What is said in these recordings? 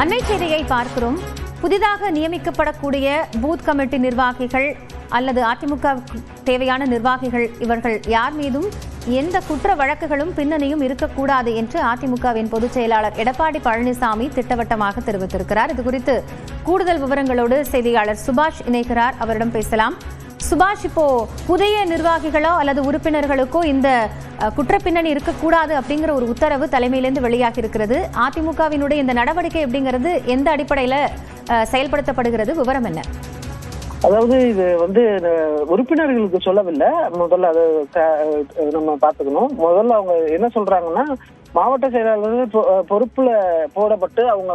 அண்மை செய்தியை பார்க்கிறோம். புதிதாக நியமிக்கப்படக்கூடிய பூத் கமிட்டி நிர்வாகிகள் அல்லது அதிமுக தேவையான நிர்வாகிகள் இவர்கள் யார் மீதும் எந்த குற்ற வழக்குகளும் பின்னணியும் இருக்கக்கூடாது என்று அதிமுகவின் பொதுச் செயலாளர் எடப்பாடி பழனிசாமி திட்டவட்டமாக தெரிவித்திருக்கிறார். இது குறித்து கூடுதல் விவரங்களோடு செய்தியாளர் சுபாஷ் இணைகிறார். அவரிடம் பேசலாம். சுபாஷ் இப்போ புதிய நிர்வாகிகளோ அல்லது உறுப்பினர்களுக்கோ இந்த குற்றப்பின்னணி பின்னணி இருக்கக்கூடாது அப்படிங்கிற ஒரு உத்தரவு தலைமையிலிருந்து வெளியாகி இருக்கிறது. அதிமுகவினுடைய இந்த நடவடிக்கை அப்படிங்கிறது எந்த அடிப்படையில செயல்படுத்தப்படுகிறது? விவரம் என்ன? அதாவது இது வந்து உறுப்பினர்களுக்கு சொல்லவில்லை. முதல்ல அது நம்ம பார்த்துக்கணும். முதல்ல அவங்க என்ன சொல்றாங்கன்னா மாவட்ட செயலாளர்கள் பொ- பொறுப்புல போடப்பட்டு அவங்க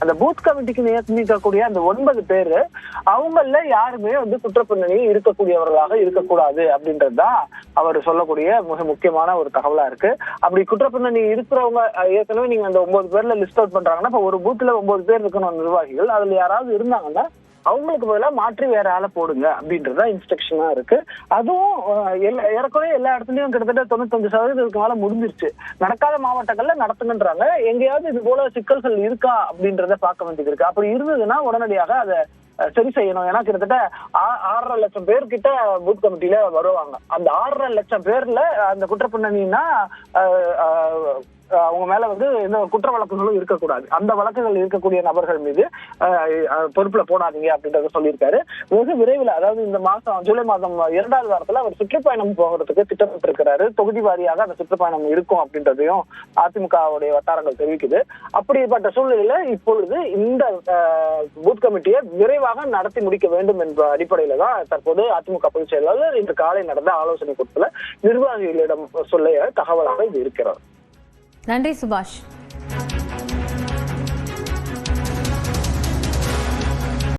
அந்த பூத் கமிட்டிக்கு நியமிக்கக்கூடிய அந்த ஒன்பது பேரு அவங்கள யாருமே வந்து குற்றப்பின்னணி இருக்கக்கூடியவர்களாக இருக்கக்கூடாது அப்படின்றதுதான் அவர் சொல்லக்கூடிய மிக முக்கியமான ஒரு தகவலா இருக்கு. அப்படி குற்றப்பின்னணி இருக்கிறவங்க ஏற்கனவே நீங்க அந்த ஒன்பது பேர்ல லிஸ்ட் அவுட் பண்றாங்கன்னா இப்ப ஒரு பூத்ல ஒன்பது பேர் இருக்கணும் நிர்வாகிகள். அதுல யாராவது இருந்தாங்கன்னா அவங்களுக்கு பதிலாக மாற்றி வேற ஆளை போடுங்க அப்படின்றதா இன்ஸ்ட்ரக்ஷனா இருக்கு. அதுவும் எல்லா ஏறக்குறைய எல்லா இடத்துலயும் கிட்டத்தட்ட தொண்ணூத்தஞ்சு சதவீதத்துக்கு மேல முடிஞ்சிருச்சு. நடக்காத மாவட்டங்கள்ல நடத்துங்கன்றாங்க. எங்கேயாவது இது போல சிக்கல்கள் இருக்கா அப்படின்றத பார்க்க வேண்டியது இருக்கு. அப்படி இருந்ததுன்னா உடனடியாக அதை சரி செய்யணும். ஏன்னா கிட்டத்தட்ட ஆ- ஆறரை லட்சம் பேர் கிட்ட பூத் கமிட்டியில வருவாங்க. அந்த ஆறரை லட்சம் பேர்ல அந்த குற்றப்பின்னணின்னா அவங்க மேல வந்து எந்த குற்ற வழக்குகளும் இருக்கக்கூடாது. அந்த வழக்குகள் இருக்கக்கூடிய நபர்கள் மீது பொறுப்புல போடாதீங்க அப்படின்றத சொல்லியிருக்காரு. வெகு விரைவில் அதாவது இந்த மாசம் ஜூலை மாதம் இரண்டாவது வாரத்துல அவர் சுற்றுப்பயணம் போகிறதுக்கு திட்டமிட்டிருக்கிறாரு. தொகுதி வாரியாக அந்த சுற்றுப்பயணம் இருக்கும் அப்படின்றதையும் அதிமுகவுடைய வட்டாரங்கள் தெரிவிக்குது. அப்படிப்பட்ட சூழ்நிலையில இப்பொழுது இந்த பூத் கமிட்டியை விரைவாக நடத்தி முடிக்க வேண்டும் என்ற அடிப்படையில தான் தற்போது அதிமுக பொதுச் செயலாளர் இன்று காலை நடந்த ஆலோசனை கூட்டத்தில் நிர்வாகிகளிடம் சொல்ல தகவலாக இது இருக்கிறது. நன்றி சுபாஷ்.